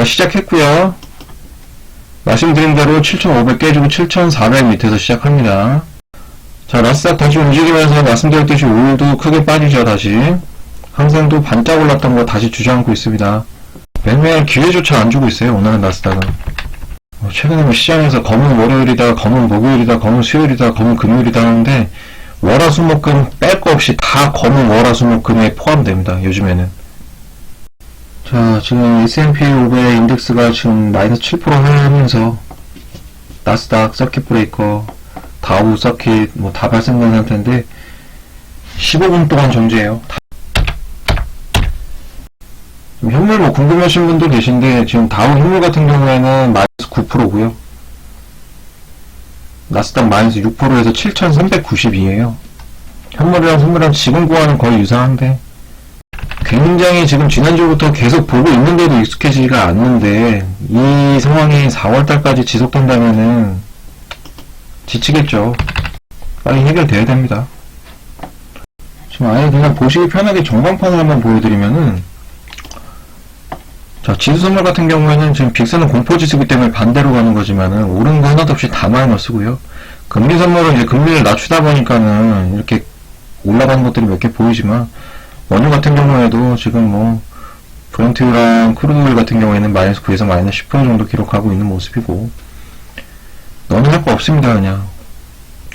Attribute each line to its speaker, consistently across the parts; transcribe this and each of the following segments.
Speaker 1: 자, 시작했고요 말씀드린 대로 7,500 깨지고 7,400 밑에서 시작합니다. 자, 나스닥 다시 움직이면서 말씀드렸듯이 오일도 크게 빠지죠, 다시. 항상도 반짝 올랐던 거 다시 주저앉고 있습니다. 매매할 기회조차 안 주고 있어요, 오늘은 나스닥은. 어, 최근에 뭐 시장에서 검은 월요일이다, 검은 목요일이다, 검은 수요일이다, 검은 금요일이다 하는데, 월화수목금 뺄 거 없이 다 검은 월화수목금에 포함됩니다, 요즘에는. 자, 지금 S&P 500 인덱스가 지금 마이너스 7% 하락하면서 나스닥, 서킷 브레이커, 다우 서킷 뭐 다 발생된 상태인데 15분 동안 정지해요. 현물 뭐 궁금하신 분도 계신데 지금 다우 현물 같은 경우에는 마이너스 9%고요. 나스닥 마이너스 6%에서 7,392예요. 현물이랑 선물이랑 지금 구하는 거의 유사한데 굉장히 지금 지난주부터 계속 보고 있는데도 익숙해지지가 않는데 이 상황이 4월달까지 지속된다면은 지치겠죠. 빨리 해결돼야 됩니다. 지금 아예 그냥 보시기 편하게 전광판을 한번 보여드리면은 자 지수 선물 같은 경우에는 지금 빅스는 공포 지수기 때문에 반대로 가는 거지만은 오른 거 하나도 없이 다 마이너스고요. 금리 선물은 이제 금리를 낮추다 보니까는 이렇게 올라가는 것들이 몇 개 보이지만 원유 같은 경우에도 지금 뭐 브런트유랑 크루드오일 같은 경우에는 마이너스 9에서 마이너스 10% 정도 기록하고 있는 모습이고 너는 할거 없습니다 그냥.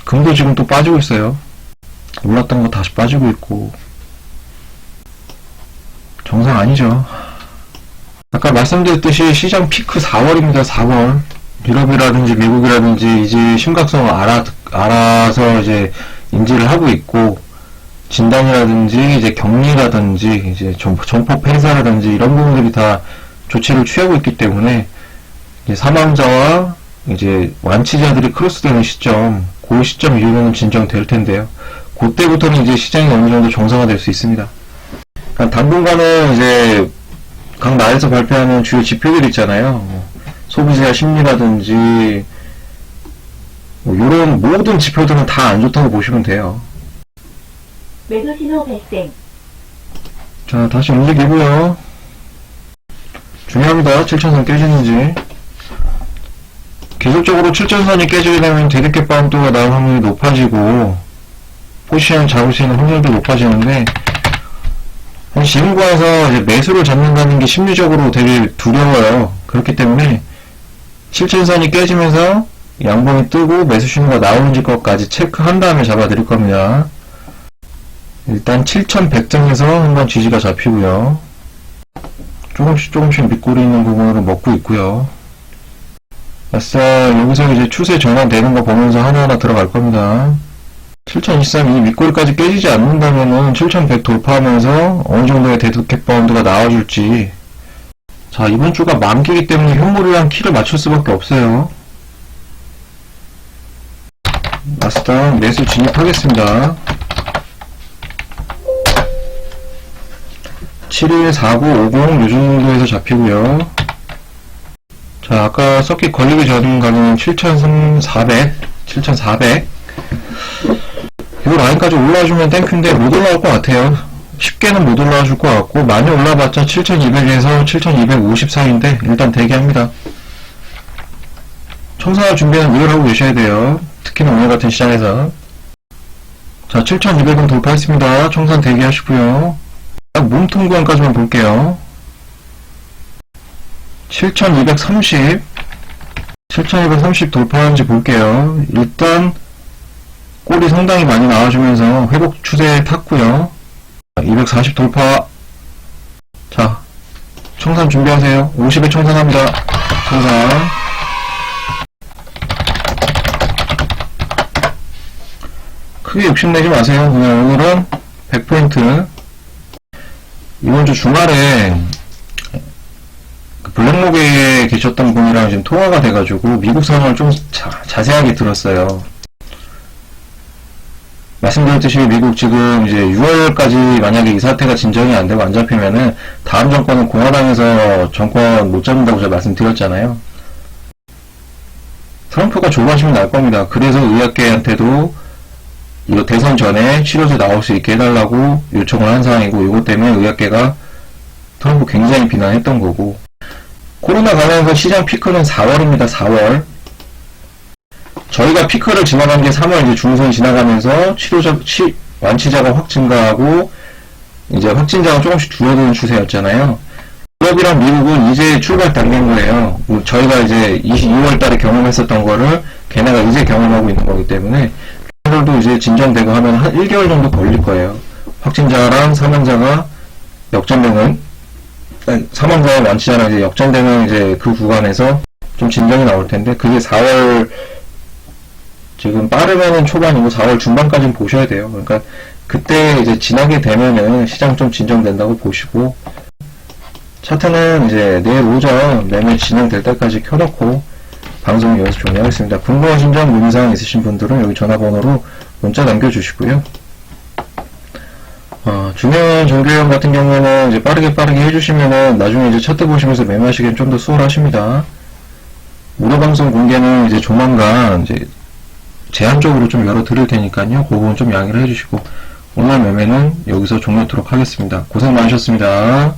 Speaker 1: 금도 지금 또 빠지고 있어요. 올랐던 거 다시 빠지고 있고. 정상 아니죠. 아까 말씀드렸듯이 시장 피크 4월입니다 4월. 유럽이라든지 미국이라든지 이제 심각성을 알아, 알아서 이제 인지를 하고 있고 진단이라든지 이제 격리라든지 이제 점- 점포 폐사라든지 이런 부분들이 다 조치를 취하고 있기 때문에 이제 사망자와 이제 완치자들이 크로스되는 시점, 그 시점 이후로는 진정될 텐데요. 그때부터는 이제 시장이 어느 정도 정상화될 수 있습니다. 그러니까 당분간은 이제 각 나라에서 발표하는 주요 지표들 있잖아요. 뭐 소비자 심리라든지 뭐 이런 모든 지표들은 다 안 좋다고 보시면 돼요.
Speaker 2: 매도 신호 발생.
Speaker 1: 자, 다시 움직이고요. 중요합니다. 7천선 깨지는지. 계속적으로 7천선이 깨지게 되면 대립계 바운드가 나올 확률이 높아지고, 포지션 잡을 수 있는 확률도 높아지는데, 지금 구에서 이제 매수를 잡는다는 게 심리적으로 되게 두려워요. 그렇기 때문에, 7천선이 깨지면서 양봉이 뜨고 매수 신호가 나오는지 것까지 체크한 다음에 잡아드릴 겁니다. 일단 7100점에서 한번 지지가 잡히고요. 조금씩 조금씩 밑골이 있는 부분으로 먹고 있고요. 아싸 여기서 이제 추세 전환되는 거 보면서 하나하나 들어갈 겁니다. 7023이 밑골까지 깨지지 않는다면은 7100 돌파하면서 어느 정도의 데드캣 바운드가 나와줄지 자 이번 주가 만기이기 때문에 현물이랑 키를 맞출 수밖에 없어요. 나스닥 매수 진입하겠습니다. 71, 49, 50, 요 정도에서 잡히고요. 자, 아까 서킷 걸리기 전 가격은 7,400, 7,400. 이 라인까지 올라와주면 땡큐인데 못 올라올 것 같아요. 쉽게는 못 올라와 줄것 같고, 많이 올라봤자 7,200에서 7,250 사이인데, 일단 대기합니다. 청산할 준비는 늘 하고 계셔야 돼요. 특히나 오늘 같은 시장에서. 자, 7,200은 돌파했습니다. 청산 대기하시고요. 딱 몸통 구간까지만 볼게요. 7230 7230 돌파하는지 볼게요. 일단 골이 상당히 많이 나와주면서 회복 추세에 탔고요. 240 돌파 자 청산 준비하세요. 50에 청산합니다. 청산 크게 욕심내지 마세요. 그냥 오늘은 100포인트 이번 주 주말에 그 블랙록에 계셨던 분이랑 지금 통화가 돼가지고 미국 상황을 좀 자, 자세하게 들었어요. 말씀드렸듯이 미국 지금 이제 6월까지 만약에 이 사태가 진정이 안 되고 안 잡히면은 다음 정권은 공화당에서 정권 못 잡는다고 제가 말씀드렸잖아요. 트럼프가 조바심이 날 겁니다. 그래서 의학계한테도 이거 대선 전에 치료제 나올 수 있게 해달라고 요청을 한 상황이고 이것 때문에 의학계가 트럼프 굉장히 비난했던 거고 코로나 관련해서 시장 피크는 4월입니다. 4월. 저희가 피크를 지나간 게 3월 이제 중순 지나가면서 치료자 치, 완치자가 확 증가하고 이제 확진자가 조금씩 줄어드는 추세였잖아요. 유럽이랑 미국은 이제 출발 단계인 거예요. 뭐 저희가 이제 22월 달에 경험했었던 거를 걔네가 이제 경험하고 있는 거기 때문에 걔네들도 이제 진정되고 하면 한 1개월 정도 걸릴 거예요. 확진자랑 사망자가 역전되는 사망자와 완치자랑 이제 역전되는 이제 그 구간에서 좀 진정이 나올 텐데 그게 4월 지금 빠르면은 초반이고 4월 중반까지는 보셔야 돼요. 그러니까 그때 이제 지나게 되면은 시장 좀 진정된다고 보시고 차트는 이제 내일 오전 매매 진행될 때까지 켜놓고 방송 여기서 종료하겠습니다. 궁금하신 점, 문의사항 있으신 분들은 여기 전화번호로 문자 남겨주시고요. 어, 중요한 종교형 같은 경우에는 이제 빠르게 빠르게 해주시면은 나중에 이제 차트 보시면서 매매하시기엔 좀 더 수월하십니다. 무료 방송 공개는 이제 조만간 이제 제한적으로 좀 열어 드릴 테니까요. 그 부분 좀 양해를 해주시고 오늘 매매는 여기서 종료하도록 하겠습니다. 고생 많으셨습니다.